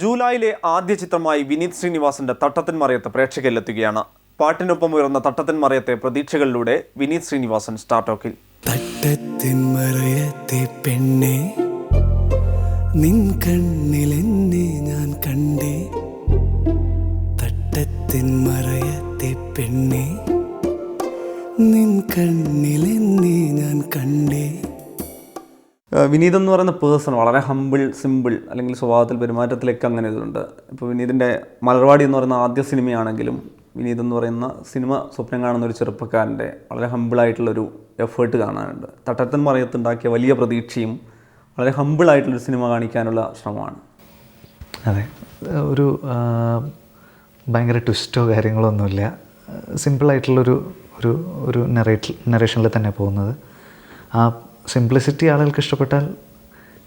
ജൂലൈയിലെ ആദ്യ ചിത്രമായി വിനീത് ശ്രീനിവാസന്റെ തട്ടത്തിൻ മറയത്ത് പ്രേക്ഷകരിലെത്തുകയാണ്. പാട്ടിനൊപ്പം ഉയർന്ന തട്ടത്തിൻ മറയത്തെ പ്രതീക്ഷകളിലൂടെ വിനീത് ശ്രീനിവാസൻ സ്റ്റാർട്ടോക്കിൽ തട്ടത്തിൻ മറയത്തെ പെണ്ണെ നിൻ കണ്ണിലെന്നെ ഞാൻ കണ്ടേ. തട്ടത്തിൻ മറയത്തെ പെണ്ണെ നിൻ കണ്ണിലെന്നെ ഞാൻ കണ്ടേ. വിനീത് എന്ന് പറയുന്ന പേഴ്സൺ വളരെ ഹമ്പിൾ സിമ്പിൾ അല്ലെങ്കിൽ സ്വഭാവത്തിൽ പെരുമാറ്റത്തിലൊക്കെ അങ്ങനെ ഇതുണ്ട് ഇപ്പോൾ വിനീതിന്റെ മലർവാടി എന്ന് പറയുന്ന ആദ്യ സിനിമയാണെങ്കിലും വിനീത് എന്ന് പറയുന്ന സിനിമ സ്വപ്നം കാണുന്ന ഒരു ചെറുപ്പക്കാരന്റെ വളരെ ഹമ്പിളായിട്ടുള്ളൊരു എഫേർട്ട് കാണാനുണ്ട്. തട്ടത്തൻ മറയത്തുണ്ടാക്കിയ വലിയ പ്രതീക്ഷയും വളരെ ഹമ്പിളായിട്ടുള്ളൊരു സിനിമ കാണിക്കാനുള്ള ശ്രമമാണ്. അതെ. ഒരു ഭയങ്കര ട്വിസ്റ്റോ കാര്യങ്ങളോ ഒന്നുമില്ല. സിമ്പിളായിട്ടുള്ളൊരു ഒരു ഒരു നെറേറ്റ് നെറേഷനിൽ തന്നെ പോകുന്നത്. ആ സിംപ്ലിസിറ്റി ആളുകൾക്ക് ഇഷ്ടപ്പെട്ടാൽ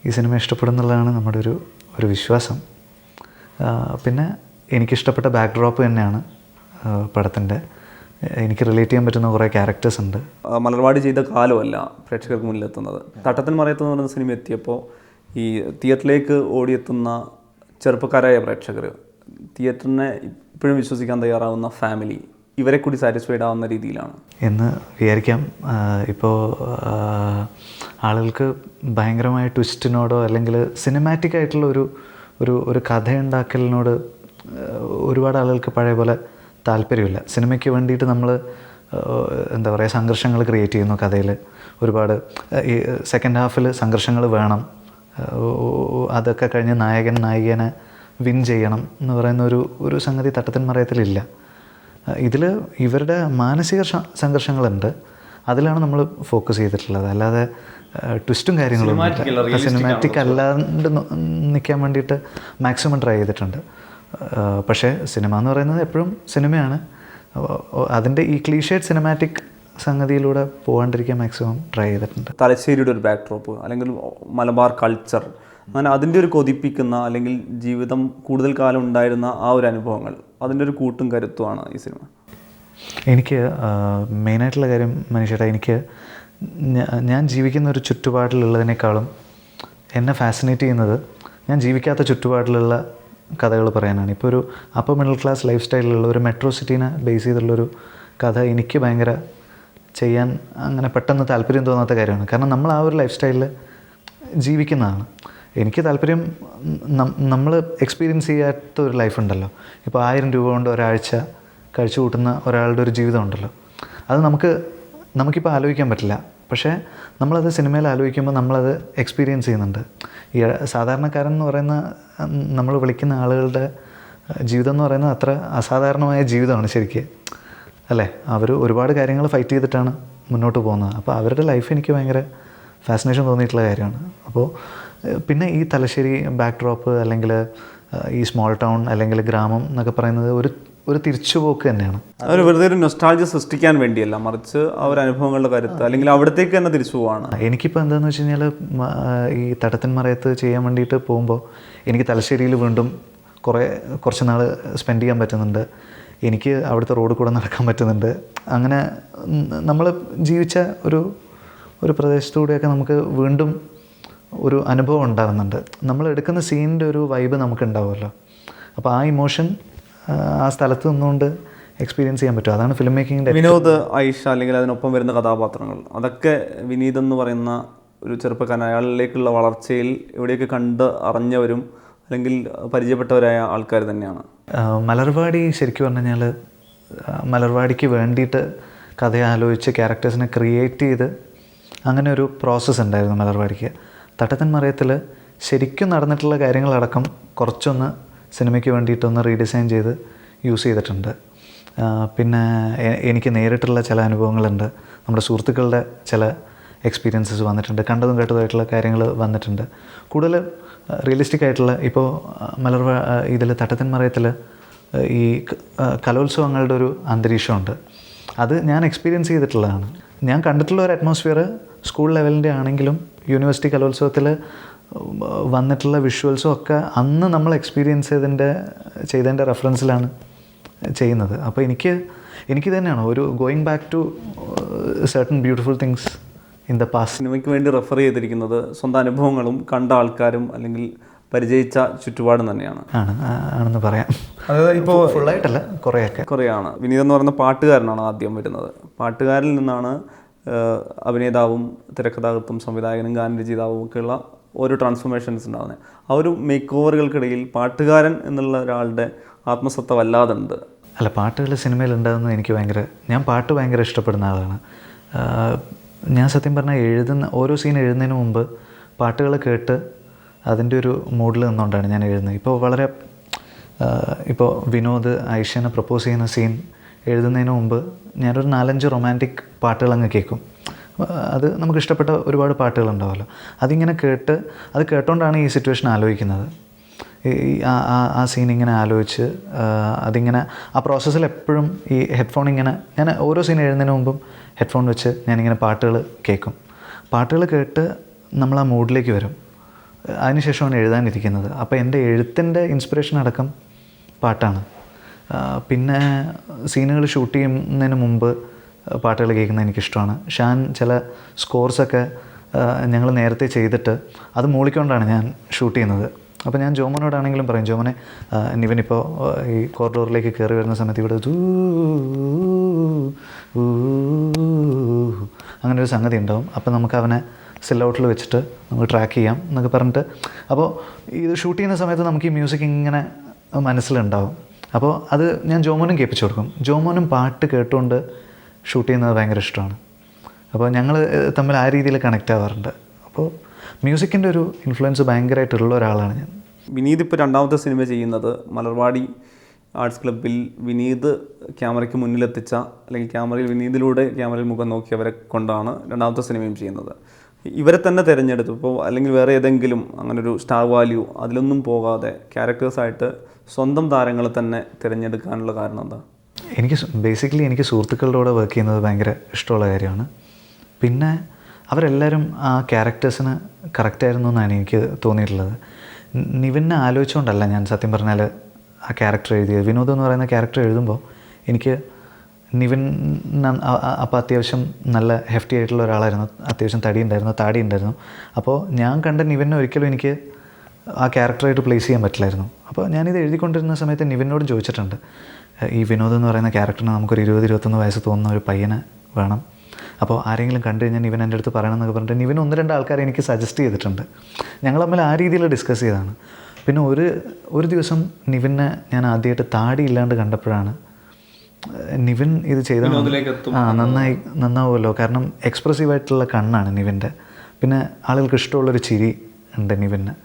ഈ സിനിമ ഇഷ്ടപ്പെടും എന്നുള്ളതാണ് നമ്മുടെ ഒരു ഒരു വിശ്വാസം. പിന്നെ എനിക്കിഷ്ടപ്പെട്ട ബാക്ക് ഡ്രോപ്പ് തന്നെയാണ് പടത്തിന്റെ. എനിക്ക് റിലേറ്റ് ചെയ്യാൻ പറ്റുന്ന കുറേ ക്യാരക്ടേഴ്സ് ഉണ്ട്. മലർവാടി ചെയ്ത കാലമല്ല പ്രേക്ഷകർക്ക് മുന്നിലെത്തുന്നത്. തട്ടത്തൻ മറയത്ത് എന്ന് പറയുന്ന സിനിമ എത്തിയപ്പോൾ ഈ തിയേറ്ററിലേക്ക് ഓടിയെത്തുന്ന ചെറുപ്പക്കാരായ പ്രേക്ഷകർ തിയേറ്ററിനെ ഇപ്പോഴും വിശ്വസിക്കാൻ തയ്യാറാവുന്ന ഫാമിലി ഇവരെ കൂടി സാറ്റിസ്ഫൈഡ് ആവുന്ന രീതിയിലാണ്. എന്ന് വിചാരിക്കാം. ഇപ്പോൾ ആളുകൾക്ക് ഭയങ്കരമായ ട്വിസ്റ്റിനോടോ അല്ലെങ്കിൽ സിനിമാറ്റിക് ആയിട്ടുള്ള ഒരു ഒരു ഒരു കഥയുണ്ടാക്കലിനോട് ഒരുപാട് ആളുകൾക്ക് പഴയ പോലെ താല്പര്യമില്ല. സിനിമയ്ക്ക് വേണ്ടിയിട്ട് നമ്മൾ എന്താ പറയുക സംഘർഷങ്ങൾ ക്രിയേറ്റ് ചെയ്യുന്നു കഥയിൽ. ഒരുപാട് ഈ സെക്കൻഡ് ഹാഫിൽ സംഘർഷങ്ങൾ വേണം. അതൊക്കെ കഴിഞ്ഞ് നായകൻ നായികനെ വിൻ ചെയ്യണം എന്ന് പറയുന്ന ഒരു ഒരു സംഗതി തട്ടത്തിൻ മറയത്തിലില്ല. ഇതിൽ ഇവരുടെ മാനസിക സംഘർഷങ്ങളുണ്ട്. അതിലാണ് നമ്മൾ ഫോക്കസ് ചെയ്തിട്ടുള്ളത്. അല്ലാതെ ട്വിസ്റ്റും കാര്യങ്ങളും സിനിമാറ്റിക് അല്ലാണ്ട് നിൽക്കാൻ വേണ്ടിയിട്ട് മാക്സിമം ട്രൈ ചെയ്തിട്ടുണ്ട്. പക്ഷേ സിനിമ എന്ന് പറയുന്നത് എപ്പോഴും സിനിമയാണ് അതിന്റെ ഈ ക്ലീഷേഡ് സിനിമാറ്റിക് സംഗതിയിലൂടെ പോകാണ്ടിരിക്കാൻ മാക്സിമം ട്രൈ ചെയ്തിട്ടുണ്ട്. തലശ്ശേരിയുടെ ഒരു ബാക്ക് ഡ്രോപ്പ് അല്ലെങ്കിൽ മലബാർ കൾച്ചർ അങ്ങനെ അതിന്റെ ഒരു കൊതിപ്പിക്കുന്ന അല്ലെങ്കിൽ ജീവിതം കൂടുതൽ കാലം ഉണ്ടായിരുന്ന ആ ഒരു അനുഭവങ്ങൾ അതിന്റെ ഒരു കൂട്ടും കരുത്തുമാണ് ഈ സിനിമ. എനിക്ക് മെയിനായിട്ടുള്ള കാര്യം മനുഷ്യട്ട എനിക്ക് ഞാൻ ജീവിക്കുന്ന ഒരു ചുറ്റുപാടിലുള്ളതിനേക്കാളും എന്നെ ഫാസിനേറ്റ് ചെയ്യുന്നത് ഞാൻ ജീവിക്കാത്ത ചുറ്റുപാടിലുള്ള കഥകൾ പറയാനാണ്. ഇപ്പോൾ ഒരു അപ്പർ മിഡിൽ ക്ലാസ് ലൈഫ് സ്റ്റൈലിലുള്ള ഒരു മെട്രോ സിറ്റീനെ ബേസ് ചെയ്തുള്ളൊരു കഥ എനിക്ക് ഭയങ്കര ചെയ്യാൻ അങ്ങനെ പെട്ടെന്ന് താല്പര്യം തോന്നാത്ത കാര്യമാണ്. കാരണം നമ്മൾ ആ ഒരു ലൈഫ് സ്റ്റൈലിൽ ജീവിക്കുന്നതാണ്. എനിക്ക് താല്പര്യം നമ്മൾ എക്സ്പീരിയൻസ് ചെയ്യാത്ത ഒരു ലൈഫ് ഉണ്ടല്ലോ. ഇപ്പോൾ ആയിരം രൂപ കൊണ്ട് ഒരാഴ്ച കഴിച്ചു കൂട്ടുന്ന ഒരാളുടെ ഒരു ജീവിതം ഉണ്ടല്ലോ. അത് നമുക്ക് നമുക്കിപ്പോൾ ആലോചിക്കാൻ പറ്റില്ല. പക്ഷേ നമ്മളത് സിനിമയിൽ ആലോചിക്കുമ്പോൾ നമ്മളത് എക്സ്പീരിയൻസ് ചെയ്യുന്നുണ്ട്. ഈ സാധാരണക്കാരൻ എന്ന് പറയുന്ന നമ്മൾ വിളിക്കുന്ന ആളുകളുടെ ജീവിതം എന്ന് പറയുന്നത് അത്ര അസാധാരണമായ ജീവിതമാണ് ശരിക്കും. അല്ലേ? അവർ ഒരുപാട് കാര്യങ്ങൾ ഫൈറ്റ് ചെയ്തിട്ടാണ് മുന്നോട്ട് പോകുന്നത്. അപ്പോൾ അവരുടെ ലൈഫ് എനിക്ക് ഭയങ്കര ഫാസിനേഷൻ തോന്നിയിട്ടുള്ള കാര്യമാണ്. അപ്പോൾ പിന്നെ ഈ തലശ്ശേരി ബാക്ക് ഡ്രോപ്പ് അല്ലെങ്കിൽ ഈ സ്മോൾ ടൗൺ അല്ലെങ്കിൽ ഗ്രാമം എന്നൊക്കെ പറയുന്നത് ഒരു ഒരു തിരിച്ചുപോക്ക് തന്നെയാണ്. അവർ വെറുതെ ഒരു നൊസ്റ്റാൾജി സൃഷ്ടിക്കാൻ വേണ്ടിയല്ല മറിച്ച് ആ ഒരു അനുഭവങ്ങളുടെ കരുത്ത് അല്ലെങ്കിൽ അവിടത്തേക്ക് തന്നെ തിരിച്ചു പോവാണ്. എനിക്കിപ്പോൾ എന്താണെന്ന് വെച്ച് കഴിഞ്ഞാൽ ഈ തടത്തിൻ മറയത്ത് ചെയ്യാൻ വേണ്ടിയിട്ട് പോകുമ്പോൾ എനിക്ക് തലശ്ശേരിയിൽ വീണ്ടും കുറേ കുറച്ച് നാൾ സ്പെൻഡ് ചെയ്യാൻ പറ്റുന്നുണ്ട്. എനിക്ക് അവിടുത്തെ റോഡ് കൂടെ നടക്കാൻ പറ്റുന്നുണ്ട്. അങ്ങനെ നമ്മൾ ജീവിച്ച ഒരു ഒരു പ്രദേശത്തൂടെയൊക്കെ നമുക്ക് വീണ്ടും ഒരു അനുഭവം ഉണ്ടാകുന്നുണ്ട്. നമ്മൾ എടുക്കുന്ന സീനിന്റെ ഒരു വൈബ് നമുക്ക് ഉണ്ടാവുമല്ലോ അപ്പോൾ ആ ഇമോഷൻ ആ സ്ഥലത്ത് നിന്നുകൊണ്ട് എക്സ്പീരിയൻസ് ചെയ്യാൻ പറ്റും. അതാണ് ഫിലിം മേക്കിങ്ങിന്റെ വിനോദ് ഐഷ അല്ലെങ്കിൽ അതിനൊപ്പം വരുന്ന കഥാപാത്രങ്ങൾ. അതൊക്കെ വിനീത് എന്ന് പറയുന്ന ഒരു ചെറുപ്പക്കാരൻ അയാളിലേക്കുള്ള വളർച്ചയിൽ എവിടെയൊക്കെ കണ്ട് അറിഞ്ഞവരും അല്ലെങ്കിൽ പരിചയപ്പെട്ടവരായ ആൾക്കാർ തന്നെയാണ്. മലർവാടി ശരിക്കും പറഞ്ഞു കഴിഞ്ഞാൽ മലർവാടിക്ക് വേണ്ടിയിട്ട് കഥയെ ആലോചിച്ച് ക്യാരക്ടേഴ്സിനെ ക്രിയേറ്റ് ചെയ്ത് അങ്ങനെ ഒരു പ്രോസസ്സ് ഉണ്ടായിരുന്നു മലർവാടിക്ക്. തട്ടത്തൻ മറയത്തിൽ ശരിക്കും നടന്നിട്ടുള്ള കാര്യങ്ങളടക്കം കുറച്ചൊന്ന് സിനിമയ്ക്ക് വേണ്ടിയിട്ടൊന്ന് റീഡിസൈൻ ചെയ്ത് യൂസ് ചെയ്തിട്ടുണ്ട്. പിന്നെ എനിക്ക് നേരിട്ടുള്ള ചില അനുഭവങ്ങളുണ്ട്. നമ്മുടെ സുഹൃത്തുക്കളുടെ ചില എക്സ്പീരിയൻസസ് വന്നിട്ടുണ്ട്. കണ്ടതും കേട്ടതുമായിട്ടുള്ള കാര്യങ്ങൾ വന്നിട്ടുണ്ട്. കൂടുതൽ റിയലിസ്റ്റിക് ആയിട്ടുള്ള ഇപ്പോൾ മലർവ ഇതിൽ തട്ടത്തൻ മറയത്തിൽ ഈ കലോത്സവങ്ങളുടെ ഒരു അന്തരീക്ഷമുണ്ട്. അത് ഞാൻ എക്സ്പീരിയൻസ് ചെയ്തിട്ടുള്ളതാണ്. ഞാൻ കണ്ടിട്ടുള്ള ഒരു അറ്റ്മോസ്ഫിയർ സ്കൂൾ ലെവലിന്റെ ആണെങ്കിലും യൂണിവേഴ്സിറ്റി കലോത്സവത്തിൽ വന്നിട്ടുള്ള വിഷ്വൽസും ഒക്കെ അന്ന് നമ്മൾ എക്സ്പീരിയൻസ് ചെയ്തതിന്റെ ചെയ്തതിന്റെ റെഫറൻസിലാണ് ചെയ്യുന്നത്. അപ്പോൾ എനിക്ക് എനിക്ക് തന്നെയാണ്. ഒരു going back to certain beautiful things in the past സിനിമയ്ക്ക് വേണ്ടി റെഫർ ചെയ്തിരിക്കുന്നത് സ്വന്തം അനുഭവങ്ങളും കണ്ട ആൾക്കാരും അല്ലെങ്കിൽ പരിചയിച്ച ചുറ്റുപാടും തന്നെയാണ്. ആണ് ആണെന്ന് പറയാം. അതായത് ഇപ്പോൾ ഫുള്ളായിട്ടല്ല കുറേയൊക്കെ. കുറേയാണ്. വിനീത് എന്ന് പറയുന്ന പാട്ടുകാരനാണ് ആദ്യം വരുന്നത്. പാട്ടുകാരിൽ നിന്നാണ് അഭിനേതാവും തിരക്കഥാകൃത്തും സംവിധായകനും ഗാനരചയിതാവും ഒക്കെയുള്ള ഓരോ ട്രാൻസ്ഫോർമേഷൻസ് ഉണ്ടാകുന്നത് ആ ഒരു മേക്ക് ഓവറുകൾക്കിടയിൽ പാട്ടുകാരൻ എന്നുള്ള ഒരാളുടെ ആത്മസത്ത വല്ലാതെ ഉണ്ട് അല്ല പാട്ടുകൾ സിനിമയിൽ ഉണ്ടാകുന്നത് എനിക്ക് ഭയങ്കര ഞാൻ പാട്ട് ഭയങ്കര ഇഷ്ടപ്പെടുന്ന ആളാണ്. ഞാൻ സത്യം പറഞ്ഞാൽ എഴുതുന്ന ഓരോ സീൻ എഴുതുന്നതിന് മുമ്പ് പാട്ടുകൾ കേട്ട് അതിന്റെ ഒരു മൂഡിൽ നിന്നുകൊണ്ടാണ് ഞാൻ എഴുതുന്നത്. ഇപ്പോൾ വളരെ ഇപ്പോൾ വിനോദ് ഐഷ്യനെ പ്രപ്പോസ് ചെയ്യുന്ന സീൻ എഴുതുന്നതിന് മുമ്പ് ഞാനൊരു നാലഞ്ച് റൊമാന്റിക് പാട്ടുകൾ അങ്ങ് കേൾക്കും അത് നമുക്ക് ഇഷ്ടപ്പെട്ട ഒരുപാട് പാട്ടുകളുണ്ടാവുമല്ലോ അതിങ്ങനെ കേട്ട് അത് കേട്ടോണ്ടാണ് ഈ സിറ്റുവേഷൻ ആലോചിക്കുന്നത്. ഈ ആ ആ സീൻ ഇങ്ങനെ ആലോചിച്ച് അതിങ്ങനെ ആ പ്രോസസ്സിൽ എപ്പോഴും ഈ ഹെഡ്ഫോൺ ഇങ്ങനെ ഞാൻ ഓരോ സീൻ എഴുതുന്നതിന് മുമ്പും ഹെഡ്ഫോൺ വെച്ച് ഞാനിങ്ങനെ പാട്ടുകൾ കേൾക്കും പാട്ടുകൾ കേട്ട് നമ്മൾ ആ മൂഡിലേക്ക് വരും അതിനുശേഷമാണ് എഴുതാനിരിക്കുന്നത്. അപ്പോൾ എന്റെ എഴുത്തിന്റെ ഇൻസ്പിറേഷൻ അടക്കം പാട്ടാണ്. പിന്നെ സീനുകൾ ഷൂട്ട് ചെയ്യുന്നതിന് മുമ്പ് പാട്ടുകൾ കേൾക്കുന്നത് എനിക്കിഷ്ടമാണ്. ഷാൻ ചില സ്കോർസൊക്കെ ഞങ്ങൾ നേരത്തെ ചെയ്തിട്ട് അത് മൂളിക്കൊണ്ടാണ് ഞാൻ ഷൂട്ട് ചെയ്യുന്നത്. അപ്പോൾ ഞാൻ ജോമനോടാണെങ്കിലും പറയും ജോമനെ ആ, നിവനിപ്പോൾ ഈ കോറിഡോറിലേക്ക് കയറി വരുന്ന സമയത്ത് ഇവിടെ അങ്ങനെ ഒരു സംഗതി ഉണ്ടാവും. അപ്പോൾ നമുക്ക് അവനെ സില്ലൗട്ടിൽ വെച്ചിട്ട് നമുക്ക് ട്രാക്ക് ചെയ്യാം എന്നൊക്കെ പറഞ്ഞിട്ട്. അപ്പോൾ ഇത് ഷൂട്ട് ചെയ്യുന്ന സമയത്ത് നമുക്ക് ഈ മ്യൂസിക് ഇങ്ങനെ മനസ്സിലുണ്ടാവും. അപ്പോൾ അത് ഞാൻ ജോമോനും കേൾപ്പിച്ചു കൊടുക്കും. ജോമോനും പാട്ട് കേട്ടുകൊണ്ട് ഷൂട്ട് ചെയ്യുന്നത് ഭയങ്കര ഇഷ്ടമാണ്. അപ്പോൾ ഞങ്ങൾ തമ്മിൽ ആ രീതിയിൽ കണക്റ്റ് ആവാറുണ്ട്. അപ്പോൾ മ്യൂസിക്കിന്റെ ഒരു ഇൻഫ്ലുവൻസ് ഭയങ്കരമായിട്ടുള്ള ഒരാളാണ് ഞാൻ. വിനീത് ഇപ്പോൾ രണ്ടാമത്തെ സിനിമ ചെയ്യുന്നത് മലർവാടി ആർട്സ് ക്ലബ്ബിൽ വിനീത് ക്യാമറയ്ക്ക് മുന്നിലെത്തിച്ച അല്ലെങ്കിൽ ക്യാമറയിൽ വിനീതിലൂടെ ക്യാമറയിൽ മുഖം നോക്കിയവരെ കൊണ്ടാണ് രണ്ടാമത്തെ സിനിമയും ചെയ്യുന്നത്. ഇവരെ തന്നെ തിരഞ്ഞെടുത്തു. ഇപ്പോൾ അല്ലെങ്കിൽ വേറെ ഏതെങ്കിലും അങ്ങനൊരു സ്റ്റാർ വാല്യൂ അതിലൊന്നും പോകാതെ ക്യാരക്ടേഴ്സായിട്ട് സ്വന്തം താരങ്ങളെ തന്നെ തിരഞ്ഞെടുക്കാനുള്ള കാരണം എന്താ? എനിക്ക് ബേസിക്കലി എനിക്ക് സുഹൃത്തുക്കളുടെ കൂടെ വർക്ക് ചെയ്യുന്നത് ഭയങ്കര ഇഷ്ടമുള്ള കാര്യമാണ്. പിന്നെ അവരെല്ലാവരും ആ ക്യാരക്ടേഴ്സിന് കറക്റ്റായിരുന്നു എന്നാണ് എനിക്ക് തോന്നിയിട്ടുള്ളത്. നിവിനെ ആലോചിച്ചുകൊണ്ടല്ല ഞാൻ സത്യം പറഞ്ഞാൽ ആ ക്യാരക്ടർ എഴുതിയത്. വിനോദ് എന്ന് പറയുന്ന ക്യാരക്ടർ എഴുതുമ്പോൾ എനിക്ക് നിവിൻ അപ്പോൾ അത്യാവശ്യം നല്ല ഹെഫ്റ്റി ആയിട്ടുള്ള ഒരാളായിരുന്നു. അത്യാവശ്യം തടി ഉണ്ടായിരുന്നു താടി ഉണ്ടായിരുന്നു. അപ്പോൾ ഞാൻ കണ്ട നിവിനെ ഒരിക്കലും എനിക്ക് ആ ക്യാരക്ടറായിട്ട് പ്ലേസ് ചെയ്യാൻ പറ്റില്ലായിരുന്നു. അപ്പോൾ ഞാനിത് എഴുതിക്കൊണ്ടിരുന്ന സമയത്ത് നിവിനോടും ചോദിച്ചിട്ടുണ്ട് ഈ വിനോദ് എന്ന് പറയുന്ന ക്യാരക്ടറിന് നമുക്കൊരു ഇരുപത് ഇരുപത്തൊന്ന് വയസ്സ് തോന്നുന്ന ഒരു പയ്യനെ വേണം? അപ്പോൾ ആരെങ്കിലും കണ്ടു കഴിഞ്ഞാൽ നിവിൻ എന്റെ അടുത്ത് പറയണം എന്നൊക്കെ പറഞ്ഞിട്ട് നിവിൻ ഒന്ന് രണ്ട് ആൾക്കാരെ എനിക്ക് സജസ്റ്റ് ചെയ്തിട്ടുണ്ട്. ഞങ്ങൾ തമ്മിൽ ആ രീതിയിൽ ഡിസ്കസ് ചെയ്തതാണ്. പിന്നെ ഒരു ഒരു ദിവസം നിവിനെ ഞാൻ ആദ്യമായിട്ട് താടി ഇല്ലാണ്ട് കണ്ടപ്പോഴാണ് നിവിൻ ഇത് ചെയ്ത ആ നന്നായി നന്നാവുമല്ലോ. കാരണം എക്സ്പ്രസീവ് ആയിട്ടുള്ള കണ്ണാണ് നിവിന്റെ. പിന്നെ ആളുകൾക്ക് ഇഷ്ടമുള്ളൊരു ചിരി ഉണ്ട് നിവിന്.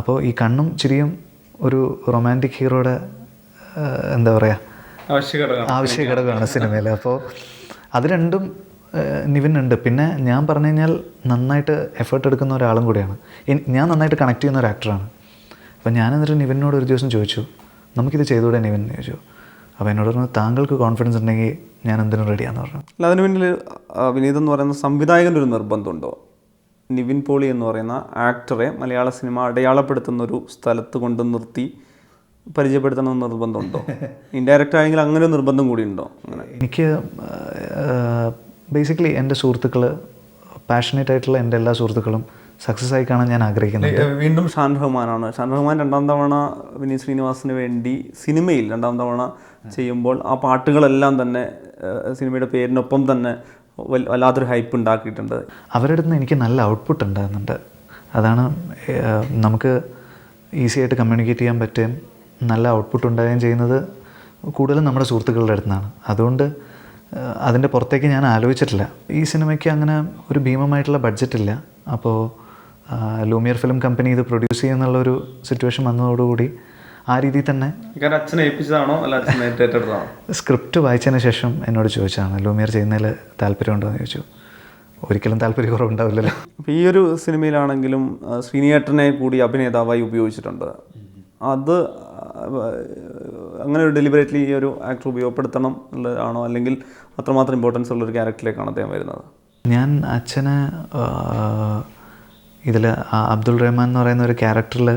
അപ്പോൾ ഈ കണ്ണും ചിരിയും ഒരു റൊമാന്റിക് ഹീറോയുടെ എന്താ പറയുക ആവശ്യ ഘടകമാണ് സിനിമയിൽ. അപ്പോൾ അത് രണ്ടും നിവിൻ നിവിനുണ്ട്. പിന്നെ ഞാൻ പറഞ്ഞു കഴിഞ്ഞാൽ നന്നായിട്ട് എഫേർട്ട് എടുക്കുന്ന ഒരാളും കൂടിയാണ്. ഞാൻ നന്നായിട്ട് കണക്ട് ചെയ്യുന്ന ഒരു ആക്ടറാണ് അപ്പോൾ ഞാൻ എന്നിട്ട് നിവിനോട് ഒരു ദിവസം ചോദിച്ചു നമുക്കിത് ചെയ്തുകൂടെ നിവിൻ? എന്ന് ചോദിച്ചു. അപ്പോൾ എന്നോട് പറഞ്ഞു താങ്കൾക്ക് കോൺഫിഡൻസ് ഉണ്ടെങ്കിൽ ഞാൻ എന്തിനും റെഡിയാന്ന് പറഞ്ഞു. അല്ല അതിന് പിന്നിൽ വിനീതം വിനീത് എന്ന് പറയുന്ന സംവിധായകന്റെ ഒരു നിർബന്ധമുണ്ടോ? നിവിൻ പോളി എന്ന് പറയുന്ന ആക്ടറെ മലയാള സിനിമ അടയാളപ്പെടുത്തുന്ന ഒരു സ്ഥലത്ത് കൊണ്ട് നിർത്തി പരിചയപ്പെടുത്തണം എന്ന് നിർബന്ധമുണ്ടോ? ഇൻഡയറക്റ്റ് ആയെങ്കിൽ അങ്ങനെ ഒരു നിർബന്ധം കൂടി ഉണ്ടോ അങ്ങനെ. എനിക്ക് ബേസിക്കലി എന്റെ സുഹൃത്തുക്കൾ പാഷനേറ്റ് ആയിട്ടുള്ള എന്റെ എല്ലാ സുഹൃത്തുക്കളും സക്സസ് ആയി കാണാൻ ഞാൻ ആഗ്രഹിക്കുന്നത് വീണ്ടും ഷാൻ റഹ്മാനാണ്. ഷാൻ റഹ്മാൻ രണ്ടാം തവണ വിനീത് ശ്രീനിവാസിന് വേണ്ടി സിനിമയിൽ രണ്ടാം തവണ ചെയ്യുമ്പോൾ ആ പാട്ടുകളെല്ലാം തന്നെ സിനിമയുടെ പേരിനൊപ്പം തന്നെ വല്ലാത്തൊരു ഹൈപ്പ് ഉണ്ടാക്കിയിട്ടുണ്ട്. അവരുടെ നിന്ന് എനിക്ക് നല്ല ഔട്ട്പുട്ട് ഉണ്ടാകുന്നുണ്ട്. അതാണ് നമുക്ക് ഈസി ആയിട്ട് കമ്മ്യൂണിക്കേറ്റ് ചെയ്യാൻ പറ്റുകയും നല്ല ഔട്ട്പുട്ട് ഉണ്ടാകുകയും ചെയ്യുന്നത് കൂടുതലും നമ്മുടെ സുഹൃത്തുക്കളുടെ അടുത്താണ് അതുകൊണ്ട് അതിന്റെ പുറത്തേക്ക് ഞാൻ ആലോചിച്ചിട്ടില്ല. ഈ സിനിമയ്ക്ക് അങ്ങനെ ഒരു ഭീമമായിട്ടുള്ള ബഡ്ജറ്റില്ല അപ്പോൾ ലൂമിയർ ഫിലിം കമ്പനി ഇത് പ്രൊഡ്യൂസ് ചെയ്യുന്നുള്ളൊരു സിറ്റുവേഷൻ വന്നതോടുകൂടി ആ രീതിയിൽ തന്നെ. അച്ഛനെ ഏൽപ്പിച്ചതാണോ? അല്ല ഏറ്റെടുത്തതാണോ? സ്ക്രിപ്റ്റ് വായിച്ചതിന് ശേഷം എന്നോട് ചോദിച്ചാണ് ലൂമിയർ ചെയ്യുന്നതിൽ താല്പര്യമുണ്ടോ എന്ന് ചോദിച്ചു. ഒരിക്കലും താല്പര്യക്കുറവുണ്ടാവില്ലല്ലോ. അപ്പോൾ ഈ ഒരു സിനിമയിലാണെങ്കിലും ശ്രീനിയേട്ടനെ കൂടി അഭിനേതാവായി ഉപയോഗിച്ചിട്ടുണ്ട്. അത് അങ്ങനെ ഒരു ഡെലിബറേറ്റ്ലി ഈ ഒരു ആക്ടർ ഉപയോഗപ്പെടുത്തണം എന്നുള്ളതാണോ അല്ലെങ്കിൽ അത്രമാത്രം ഇമ്പോർട്ടൻസ് ഉള്ള ഒരു ക്യാരക്ടറിലേക്കാണ് അദ്ദേഹം വരുന്നത്? ഞാൻ അച്ഛനെ ഇതിൽ അബ്ദുൾ റഹ്മാൻ എന്ന് പറയുന്ന ഒരു ക്യാരക്ടറിൽ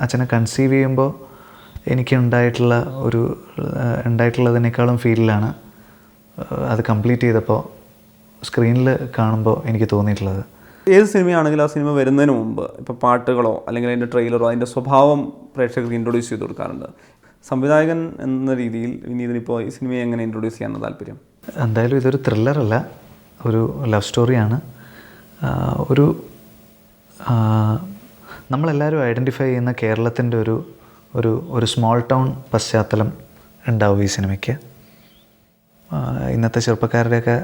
അച്ഛനെ കൺസീവ് ചെയ്യുമ്പോൾ എനിക്ക് ഉണ്ടായിട്ടുള്ള ഒരു ഉണ്ടായിട്ടുള്ളതിനേക്കാളും ഫീലിലാണ് അത് കംപ്ലീറ്റ് ചെയ്തപ്പോൾ സ്ക്രീനിൽ കാണുമ്പോൾ എനിക്ക് തോന്നിയിട്ടുള്ളത്. ഏത് സിനിമയാണെങ്കിലും ആ സിനിമ വരുന്നതിന് മുമ്പ് ഇപ്പോൾ പാട്ടുകളോ അല്ലെങ്കിൽ അതിന്റെ ട്രെയിലറോ അതിന്റെ സ്വഭാവം പ്രേക്ഷകർക്ക് ഇൻട്രൊഡ്യൂസ് ചെയ്ത് കൊടുക്കാറുണ്ട്. സംവിധായകൻ എന്ന രീതിയിൽ വിനീതിനിപ്പോൾ ഈ സിനിമയെ എങ്ങനെ ഇൻട്രൊഡ്യൂസ് ചെയ്യാനാണ് താല്പര്യം? എന്തായാലും ഇതൊരു ത്രില്ലറല്ല ഒരു ലവ് സ്റ്റോറിയാണ്. ഒരു നമ്മളെല്ലാവരും ഐഡന്റിഫൈ ചെയ്യുന്ന കേരളത്തിന്റെ ഒരു ഒരു ഒരു സ്മോൾ ടൗൺ പശ്ചാത്തലം ഉണ്ടാവും ഈ സിനിമയ്ക്ക്. ഇന്നത്തെ ചെറുപ്പക്കാരുടെയൊക്കെ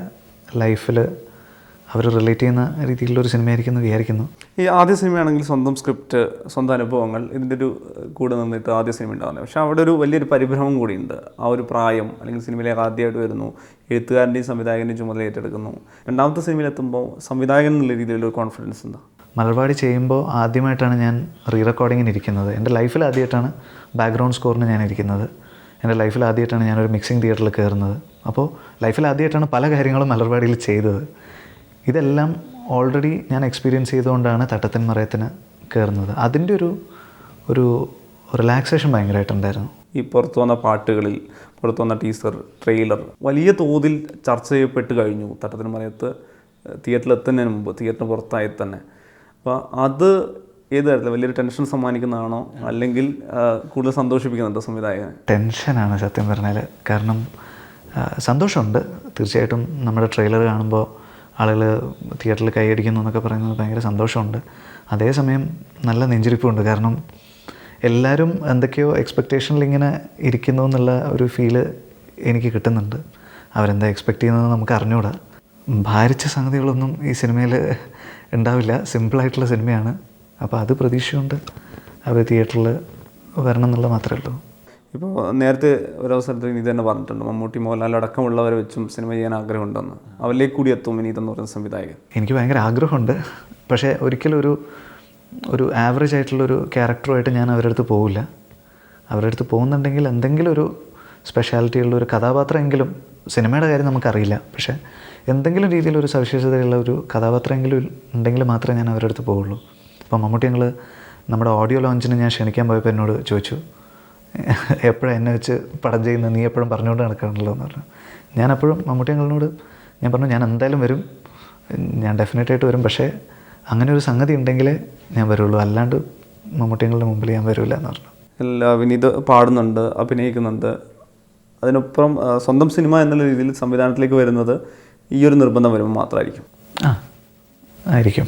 ലൈഫിൽ അവർ റിലേറ്റ് ചെയ്യുന്ന രീതിയിലുള്ള ഒരു സിനിമയായിരിക്കും എന്ന് വിചാരിക്കുന്നു. ഈ ആദ്യ സിനിമയാണെങ്കിൽ സ്വന്തം സ്ക്രിപ്റ്റ് സ്വന്തം അനുഭവങ്ങൾ ഇതിന്റെ ഒരു കൂടെ നിന്നിട്ട് ആദ്യ സിനിമ ഉണ്ടാകുന്നത് പക്ഷേ അവിടെ ഒരു വലിയൊരു പരിഭ്രമം കൂടിയുണ്ട്. ആ ഒരു പ്രായം അല്ലെങ്കിൽ സിനിമയിലേക്ക് ആദ്യമായിട്ട് വരുന്നു. എഴുത്തുകാരന്റെയും സംവിധായകന്റെയും ചുമതല ഏറ്റെടുക്കുന്നു. രണ്ടാമത്തെ സിനിമയിലെത്തുമ്പോൾ സംവിധായകൻ എന്നുള്ള രീതിയിലുള്ള ഒരു കോൺഫിഡൻസ് എന്താ? മലർവാടി ചെയ്യുമ്പോൾ ആദ്യമായിട്ടാണ് ഞാൻ റീ റെക്കോർഡിങ്ങിന് ഇരിക്കുന്നത്. എന്റെ ലൈഫിൽ ആദ്യമായിട്ടാണ് ബാക്ക്ഗ്രൗണ്ട് സ്കോറിന് ഞാൻ ഇരിക്കുന്നത്. എന്റെ ലൈഫിൽ ആദ്യമായിട്ടാണ് ഞാനൊരു മിക്സിംഗ് തിയേറ്ററിൽ കയറുന്നത്. അപ്പോൾ ലൈഫിൽ ആദ്യമായിട്ടാണ് പല കാര്യങ്ങളും മലർവാടിയിൽ ചെയ്തത്. ഇതെല്ലാം ഓൾറെഡി ഞാൻ എക്സ്പീരിയൻസ് ചെയ്തുകൊണ്ടാണ് തട്ടത്തിൻ മറയത്തിന് കയറുന്നത്. അതിന്റെ ഒരു ഒരു റിലാക്സേഷൻ ഭയങ്കരമായിട്ടുണ്ടായിരുന്നു. ഈ പുറത്തു വന്ന പാട്ടുകളിൽ പുറത്തു വന്ന ടീസർ ട്രെയിലർ വലിയ തോതിൽ ചർച്ച ചെയ്യപ്പെട്ട് കഴിഞ്ഞു തട്ടത്തിന് മറയത്ത് തിയേറ്ററിൽ എത്തുന്നതിന് മുമ്പ് തിയേറ്ററിന് പുറത്തായി തന്നെ. അപ്പോൾ അത് ഏത് തരത്തിൽ വലിയൊരു ടെൻഷൻ സമ്മാനിക്കുന്നതാണോ? അല്ലെങ്കിൽ കൂടുതൽ സന്തോഷിപ്പിക്കുന്നുണ്ടോ സംവിധായകൻ ടെൻഷനാണ് സത്യം പറഞ്ഞാൽ കാരണം സന്തോഷമുണ്ട്. തീർച്ചയായിട്ടും നമ്മുടെ ട്രെയിലർ കാണുമ്പോൾ ആളുകൾ തിയേറ്ററിൽ കൈയടിക്കുന്നു എന്നൊക്കെ പറയുന്നത് ഭയങ്കര സന്തോഷമുണ്ട്. അതേസമയം നല്ല നെഞ്ചിരിപ്പുണ്ട്. കാരണം എല്ലാവരും എന്തൊക്കെയോ എക്സ്പെക്റ്റേഷനിൽ ഇങ്ങനെ ഇരിക്കുന്നു എന്നുള്ള ഒരു ഫീൽ എനിക്ക് കിട്ടുന്നുണ്ട്. അവരെന്താ എക്സ്പെക്റ്റ് ചെയ്യുന്നത് നമുക്ക് അറിഞ്ഞുകൂടാ ഭാരിച്ച സംഗതികളൊന്നും ഈ സിനിമയിൽ ഉണ്ടാവില്ല. സിമ്പിളായിട്ടുള്ള സിനിമയാണ്. അപ്പോൾ അത് പ്രതീക്ഷയുണ്ട് അവർ തിയേറ്ററിൽ വരണം എന്നുള്ള മാത്രമേ ഉള്ളൂ. ഇപ്പോൾ നേരത്തെ ഒരവസരത്തിൽ ഇനി തന്നെ പറഞ്ഞിട്ടുണ്ട്. മമ്മൂട്ടി മോഹൻലാൽ അടക്കമുള്ളവരെ വെച്ചും സിനിമ ചെയ്യാൻ ആഗ്രഹമുണ്ടെന്ന്. അവരിലേക്ക് കൂടി എത്തും വിനീത് എന്ന് പറയുന്ന സംവിധായകൻ. എനിക്ക് ഭയങ്കര ആഗ്രഹമുണ്ട്. പക്ഷേ ഒരിക്കലും ഒരു ഒരു ആവറേജ് ആയിട്ടുള്ളൊരു ക്യാരക്ടറുമായിട്ട് ഞാൻ അവരുടെ അടുത്ത് പോകില്ല അവരുടെ അടുത്ത് പോകുന്നുണ്ടെങ്കിൽ എന്തെങ്കിലും ഒരു സ്പെഷ്യാലിറ്റി ഉള്ള ഒരു കഥാപാത്രമെങ്കിലും സിനിമയുടെ കാര്യം നമുക്കറിയില്ല. പക്ഷേ എന്തെങ്കിലും രീതിയിൽ ഒരു സവിശേഷതയുള്ള ഒരു കഥാപാത്രമെങ്കിലും ഉണ്ടെങ്കിൽ മാത്രമേ ഞാൻ അവരുടെ അടുത്ത് പോവുള്ളൂ. അപ്പോൾ മമ്മൂട്ടി ഞങ്ങൾ നമ്മുടെ ഓഡിയോ ലോഞ്ചിന് ഞാൻ ക്ഷണിക്കാൻ പോയപ്പോൾ എന്നോട് ചോദിച്ചു എപ്പോഴാണ് എന്നെ വെച്ച് പടം ചെയ്യുന്നത് നീ എപ്പോഴും പറഞ്ഞുകൊണ്ട് നടക്കാണല്ലോ എന്ന് പറഞ്ഞു. ഞാൻ അപ്പോഴും മമ്മൂട്ടി ഞങ്ങളോട് ഞാൻ പറഞ്ഞു ഞാൻ എന്തായാലും വരും. ഞാൻ ഡെഫിനറ്റ് ആയിട്ട് വരും. പക്ഷേ അങ്ങനെ ഒരു സംഗതി ഉണ്ടെങ്കിലേ ഞാൻ വരുള്ളൂ. അല്ലാണ്ട് മമ്മൂട്ടിങ്ങളുടെ മുമ്പിൽ ഞാൻ വരില്ല എന്ന് പറഞ്ഞു. എല്ലാ വിനീത് പാടുന്നുണ്ട് അഭിനയിക്കുന്നുണ്ട്. അതിനൊപ്പം സ്വന്തം സിനിമ എന്നുള്ള രീതിയിൽ സംവിധാനത്തിലേക്ക് വരുന്നത് ഈ ഒരു നിർബന്ധം വരുമ്പോൾ മാത്രമായിരിക്കും. ആ ആയിരിക്കും.